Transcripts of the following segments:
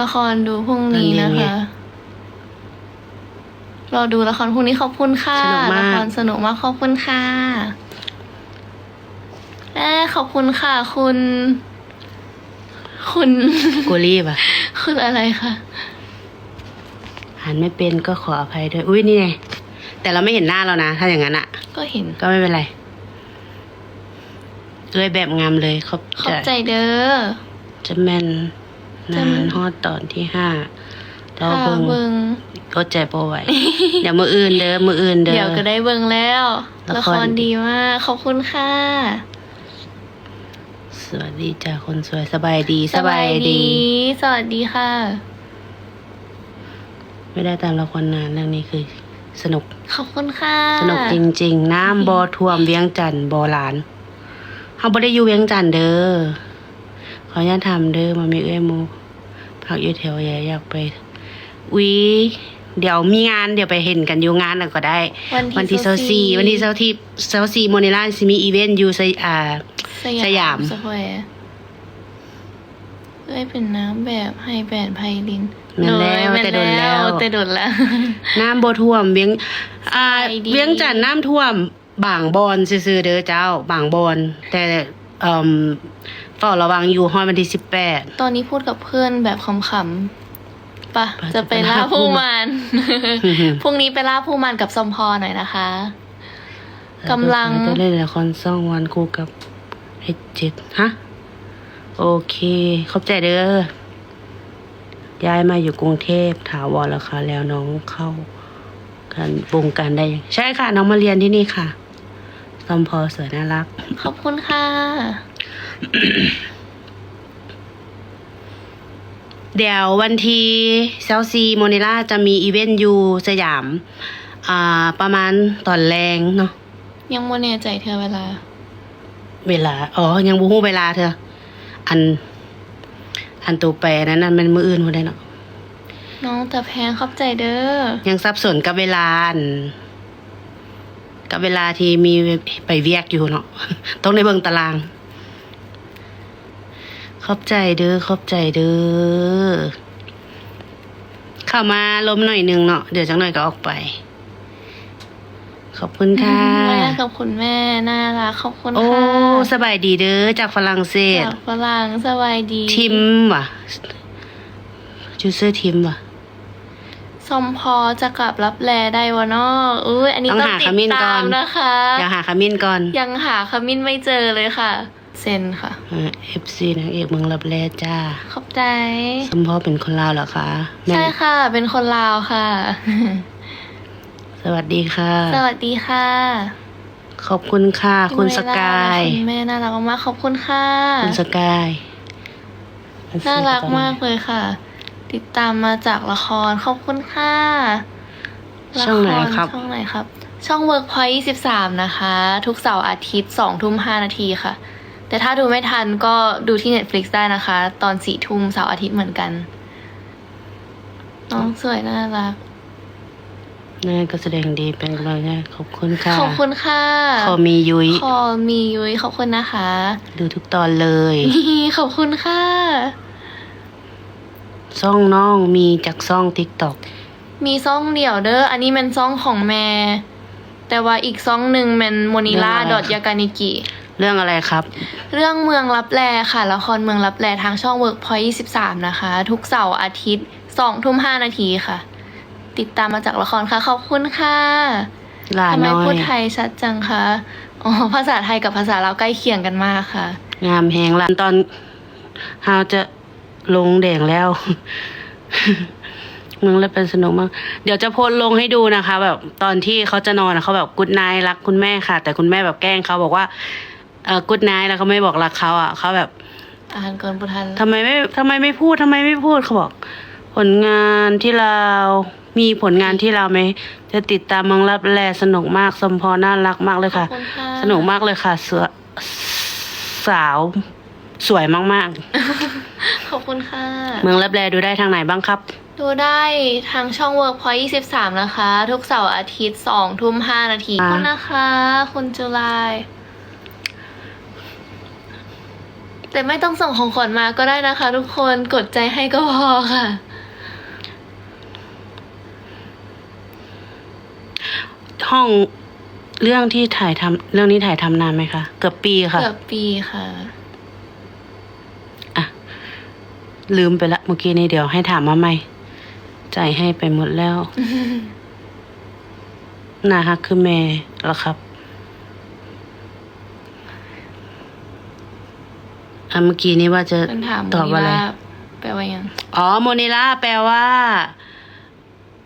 ละครดูพรุ่งนี้นะตอนเย็นไงคะรอดูละครพรุ่งนี้ขอบคุณค่ะสนุกมากละครสนุกมากขอบคุณค่ะแม่ขอบคุณค่ะ คุณ คุณกูรีบอะ คุณอะไรคะหันไม่เป็นก็ขออภัยด้วย อุ้ยนี่ไง แต่เราไม่เห็นหน้าเรานะ ถ้าอย่างนั้นอะ ก็เห็น ก็ไม่เป็นไรเอ้ยแบบงามเลยขอบขอบใจเด้อจะแม่นจะ นาแม่นนฮอดตอนที่ห้าเราค่ะเบิ่งเบิงก็ใจปไหวเดี๋ยวมืออื่นเด้อมืออื่นเด้อเดี๋ยวก็ได้เบิงแล้ว ละละคครรดีมาก ขอบคุณค่ะ สวัสดีจ้าคนสวยสบายดีสบายดี สวัสดีค่ะ ไม่ได้ตามละครนานเรื่องนี้คือ สนุก ขอบคุณค่ะ สนุกจริง ๆ น้ำบ่อท่วมเวียงจันทน์บ่อหลานเฮาบ่ได้อยู่เวียงจันทน์เด้อขออนุญาตถามเด้อมามีเอ้ยหมู พักอยู่แถวแยอยากไปวิเดี๋ยวมีงานเดี๋ยวไปเห็นกันอยู่งานน่ะก็ได้วันที่วันที่เซาซีวันที่เซาที่เซาซีโมเนล่าสิมีอีเวนต์อยู่ไซอ่าสยามสแควร์เอ้ยเป็นน้ำแบบไฮแบนไพลินแม่นแล้วเอ้ยแต่โดนแล้วแต่โดนแล้ว น้ำบ่ท่วมเวียงอ่าสบายดีเวียงจันทน์น้ำท่วมบางบอนซื่อๆเด้อเจ้า บางบอนแต่ เอ่อเฝ้าระวังอยู่ฮอดวันที่สิบแปด ตอนนี้พูดกับเพื่อนแบบขำๆปะปะจะไปจะไปล่าล่าผู้ผู้มันพรุ่งนี้ไปล่าผู้มันกับสมพรหน่อยนะคะ กำลัง จะเล่นละครซ่องวันคู่กับไอ้เจ็ดฮะ โอเค ขอบใจเด้อย้ายมาอยู่กรุงเทพถาวรแล้วค่ะ แล้วน้องเข้าการวงการได้ยังใช่ค่ะ น้องมาเรียนที่นี่ค่ะ ซอมพอสวยน่ารัก ขอบคุณค่ะ เดี๋ยววันที่เซลซีโมเนล่าจะมีอีเวนต์อยู่สยาม อ่า ประมาณตอนแรงเนาะ ยังโมเน่ใจเธอเวลา เวลา อ๋อ ยังบูฮู้เวลาเธอ อัน อันตัวแปรนั้นนั่นมันมืออื่นคนได้เนาะ น้องแต่แพงขอบใจเด้อ ยังสับสนกับเวลาอัน กับเวลาที่มีไปเวียกอยู่เนาะต้องในเบิ่งตาราง ขอบใจเด้อขอบใจเด้อเข้ามาลมหน่อยหนึงเนาะเดี๋ยวจังหน่อยก็ออกไป ขอบคุณค่ะแม่ขอบคุณแม่น่ารักขอบคุณโอ้ค่ะสบายดีเด้อจากฝรั่งเศสจากฝรั่งสบายดี ทิมว่ะจูเซอร์ทิมว่ะ สมพอจะกลับรับแลได้วะเนาะอุ้ยอันนี้ต้องต้องหาติขดมิ้นก่ตาอมนนะคะเดี๋ยวหาขมิ้นก่อน ยังหาขมิ้นไม่เจอเลยค่ะ เซนค่ะเอฟซีนางเอกเมืองรับแลจ้า ขอบใจ สมพ่อเป็นคนลาวเหรอคะแม่ใช่ค่ะ เป็นคนลาวค่ะ สวัสดีค่ะ สวัสดีค่ะ ขอบคุณค่ะ คุณสกายคุณแม่น่ารักมากๆขอบคุณค่ะ คุณสกาย น่ารักมากเลยค่ะ ติดตามมาจากละครขอบคุณค่ะช่องไหนครับละช่องไหนครับ ช่อง Workpoint 23 นะคะ ทุกเสาร์อาทิตย์2ทุ่ม5นาทีค่ะ แต่ถ้าดูไม่ทันก็ดูที่ Netflix ได้นะคะ ตอน4ทุ่มเสาร์อาทิตย์เหมือนกัน น้องสวยน่ารักน่าก็แสดงดีเป็นกำลังใจขอบคุณค่ะ ขอบคุณค่ะขอมียุ้ยขอมียุ้ยขอบคุณนะคะ ดูทุกตอนเลยนี่ขอบคุณค่ะ ซ่องน้องมีจากซ่องทิกตอกมีซ่องเดี่ยวเด้อ อันนี้มันซ่องของแม่ แต่ว่าอีกซ่องหนึ่งมันโมนิล่าดอทยากานิกิ เรื่องอะไรครับ เรื่องเมืองลับแลค่ะ ละครเมืองลับแลทางช่อง Workpoint 23 นะคะ ทุกเสาร์อาทิตย์2ทุ่ม5นาทีค่ะ ติดตามมาจากละครค่ะ ขอบคุณค่ะลาทำไมน้อพูยดไทยชัดจังคะ อ๋อ ภาษาไทยกับภาษาลาวใกล้เคียงกันมากค่ะ งามแหงละตอนเฮาจะ ลงแดงแล้วมึงแล้วเป็นสนุกมาก เดี๋ยวจะโพสต์ลงให้ดูนะคะ แบบตอนที่เขาจะนอนอะเขาแบบกุดนายรักคุณแม่ค่ะ แต่คุณแม่แบบแกล้งเขาบอกว่าเออกุดนายแล้วเขาไม่บอกรักเขาอะเขาแบบอ่านก่อนพุทันทำไมไม่ทำไมไม่พูดทำไมไม่พูดเขาบอก ผลงานที่เรามีผลงานที่เราไหมจะติดตามเมังรับแลสนุกมากสมพรน่ารักมากเลยขอค่ะบคุณค่ะ สนุกมากเลยค่ะเสือสาวสวยมากขอบ คุณค่ะๆเมืองรับแลดูได้ทางไหนบ้างครับ ดูได้ทางช่อง Workpoint 23 นะคะ ทุกเสาร์อาทิตย์2ทุ่ม5นาทีขอบคุณนะคะ คุณจุลายแต่ไม่ต้องส่งของขวัญมาก็ได้นะคะ ทุกคนกดใจให้ก็พอค่ะ ห้องเรื่องที่ถ่ายทำเรื่องนี้ถ่ายทำนานไหมคะ เกือบปีค่ะ เกือบปีค่ะอะ ลืมไปละเมื่อกี้นี้เดี๋ยวให้ถามมาใหม่จ่ายให้ไปหมดแล้วนาฮักคือแม่แล้วครับอะเมื่อกี้นี้ว่าจะมันถามตอบอะไร ว่าแปลว่ายัง อ๋อโมนิล่าแปลว่า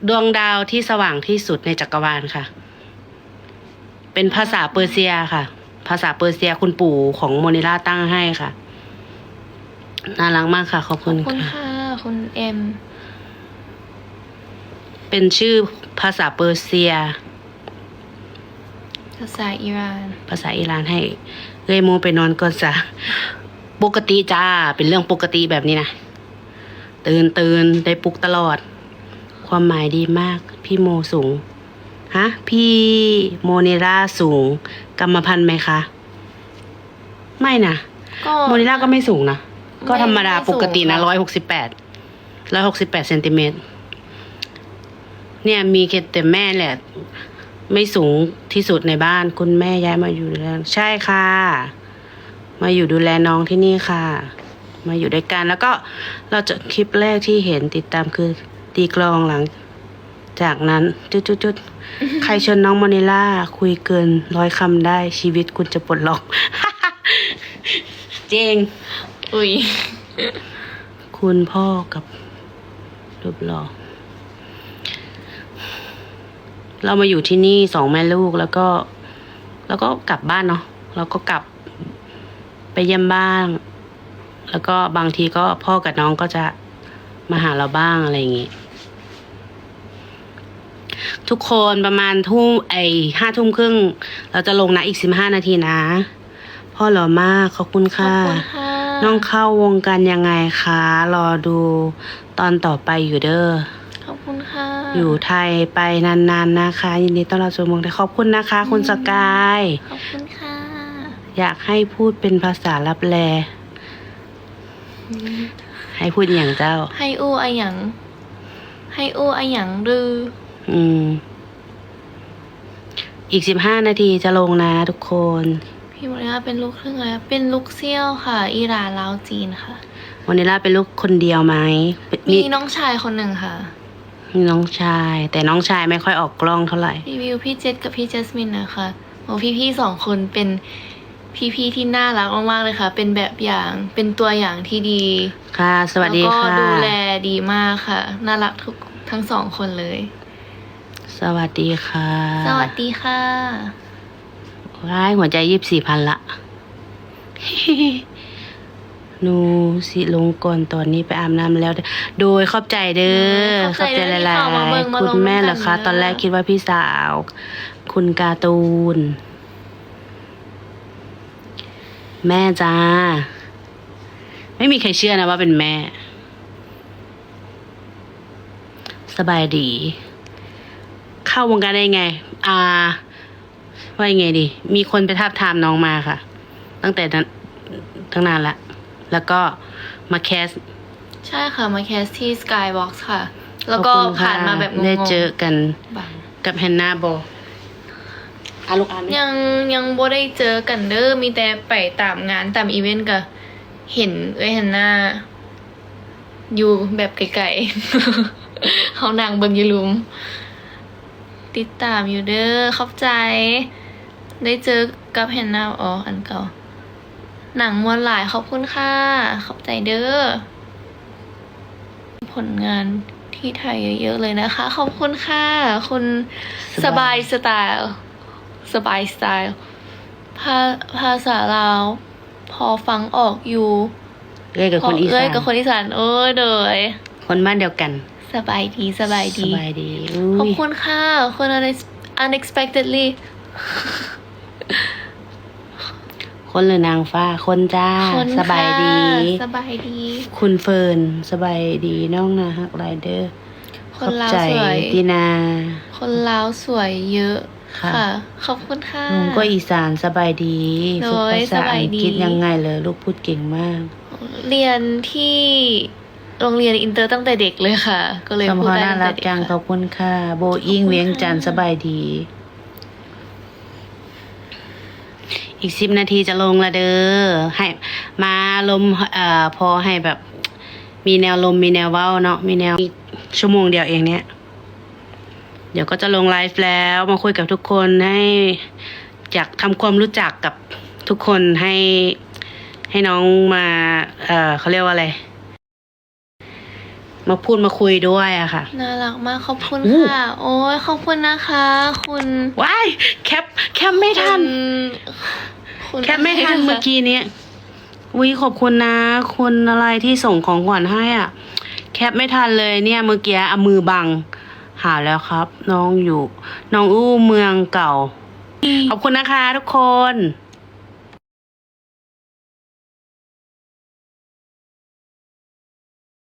ดวงดาวที่สว่างที่สุดในจักรวาลค่ะ เป็นภาษาเปอร์เซียค่ะ ภาษาเปอร์เซียคุณปู่ของโมนิล่าตั้งให้ค่ะ น่ารักมากค่ะ ขอบขคุอบณคุณค่ะค่ะ คุณเอ็ม เป็นชื่อภาษาเปอร์เซีย ภาษาอิหร่าน ภาษาอิหร่านให้เอ้ยโมไปนอนก่อนซะปกติจ้า เป็นเรื่องปกติแบบนี้นะ ตื่นตื่นได้ปลุกตลอด ความหมายดีมาก พี่โมสูง ฮะ พี่โมเนล่าสูง กรรมพันธุ์ไหมคะ ไม่นะก็โมเนล่าก็ไม่สูงนะ ก็ธรรมดาไม่สูปงกตินะค่ะร้อยหกสิบแปดร้อยหกสิบแปดเซนติเมตรเนี่ยมีแค่แต่แม่แหละ ไม่สูงที่สุดในบ้าน คุณแม่ย้ายมาอยู่ดูแลใช่ค่ะ มาอยู่ดูแลน้องที่นี่ค่ะ มาอยู่ด้วยกันแล้วก็เราจะคลิปแรกที่เห็นติดตามคือตีกลองหลัง จากนั้นจุดจุดจุดใครชวนน้องโมนิล่าคุยเกินร้อยคำได้ชีวิตคุณจะปลดล็อก เจง อุ้ย คุณพ่อกับรูปหล่อเรามาอยู่ที่นี่สองแม่ลูกแล้วก็ แล้วก็กลับบ้านเนาะเราก็กลับไปเยี่ยมบ้าง แล้วก็บางทีก็พ่อกับน้องก็จะมาหาเราบ้างอะไรอย่างงี้ทุกคนประมาณทุ่มไอห้าทุ่มครึ่ง เราจะลงนะอีกสิบห้านาทีนะ พ่อหล่อมากขอบคุณขอบค่ะคุณค่ะ น้องเข้าวงการยังไงคะ รอดูตอนต่อไปอยู่เด้อ ขอบคุณค่ะ อยู่ไทยไปนานๆนะคะ ยินดีต้อนรับสู่เมืองไทยขอบคุณนะคะ คุณสกาย ขอบคุณค่ะ อยากให้พูดเป็นภาษาลับแล ให้พูดอย่างเจ้า ให้อู้อะหยัง ให้อู้อะหยังหรือ อืม อีกสิบห้านาทีจะลงนะทุกคนพี่มริยา เป็นลูกครึ่งอะไรเป็นลูกเซี่ยวค่ะ อิหร่านลาวจีนค่ะ วันนี้ล่าเป็นลูกคนเดียวไหมเป็นมีมีน้องชายคนหนึ่งค่ะ มีน้องชาย แต่น้องชายไม่ค่อยออกกล้องเท่าไหร่รีวิวพี่เจษกับพี่เจสมินนะคะโอ้พี่ๆสองคนเป็นพี่ๆที่น่ารักมากๆเลยค่ะ เป็นแบบอย่างเป็นตัวอย่างที่ดีค่ะ สวัสดีแล้วก็ค่ะดูแลดีมากค่ะ น่ารักทุกทั้งสองคนเลย สวัสดีค่ะ สวัสดีค่ะ ว้ายหัวใจยิบสี่พันละหนูสิลงก่อนตอนนี้ไปอาบน้ำแล้ว โดยขอบใจเด้อขอบใจเด้อหลายที่เข้ามาเบิ่งมาๆลงคุณแม่เหรอคะด้วยกันเด้อตอนแรกคิดว่าพี่สาว คุณการ์ตูน แม่จ้า ไม่มีใครเชื่อนะว่าเป็นแม่ สบายดี เข้าวงการได้ไง อ่า ว่ายังไงดี มีคนไปทาบทามน้องมาค่ะ ตั้งแต่นั้นตั้งนานละ แล้วก็มาแคส ใช่ค่ะ มาแคสที่ Skybox ค่ะ แล้วก็ขอบคุณค่ะผ่านมาแบบงงๆได้เจอกันบังกับแฮนนาโบอาลูกอ่านไหมยังยังบ่ได้เจอกันเด้อ มีแต่ไปตามงานตามอีเวนต์ก็เห็นเอ้ยฮันน่าอยู่แบบไกลๆ เขานางเบิงอยูลุม ติดตามอยู่เด้อขอบใจ ได้เจอกับแฮนนาอ๋ออันเก่า หนังมวนหลายขอบคุณค่ะ ขอบใจเด้อผลงานที่ไทยเยอะๆเลยนะคะ ขอบคุณค่ะ คุณสบายสไตล์สบายสไตล์ภาภาษาลาว พอฟังออกอยู่เอ้ยกับพคอนอีเอ้สายนกับคนอีสานเอ้ยเดยคนบ้านเดียวกัน สบายดีสบายดีสบายดีขอบอุ้ยคุณค่ะคน unex- unexpectedly คนหรือนางฟ้าคนจ้าคนสบายดีค่ะสบายดี คุณเฟิร์นสบายดีน้องนาฮักไรเดอร์คนลาวใจสวยตีนา คนลาวสวยเยอะค่ะค่ะ ขอบคุณค่ะลุงก็อีสานสบายดีโดฝึกยภาษาสบายอังดีกฤษยังไงเลยลูกพูดเก่งมาก เรียนที่ โรงเรียนอินเตอร์ตั้งแต่เด็กเลยค่ะ ก็เลยสมพูพดรได้น่าตั้งรัแต่กเด็กจังขค่ะอบคุณค่ะ โบอิงขอบคุณเวียงจันทร์ค่ะสบายดี อีกสิบนาทีจะลงละเด้อให้มาลมเอ่อพอให้แบบ มีแนวลมมีแนวเว้าเนาะมีแนวอีกชั่วโมงเดียวเองเนี่ยเดี๋ยวก็จะลงไลฟ์แล้วมาคุยกับทุกคนให้อยากทำความรู้จักกับทุกคนให้ให้น้องมา เอ่อเขาเรียกว่าอะไร มาพูดมาคุยด้วยอะค่ะ น่ารักมากขอบคุณอู้ ค่ะ โอ้ยขอบคุณนะคะ คุณว้ายแคปแคปไม่ทัน คุณแคปไม่ทันะรเมื่อกี้เนี้ยวิขอบคุณนะคุณอะไรที่ส่งของขวัญให้อะ แคปไม่ทันเลยเนี่ยเมื่อกี้เอามือบัง หาแล้วครับ น้องอยู่ น้องอู้เมืองเก่า ขอบคุณนะคะทุกคน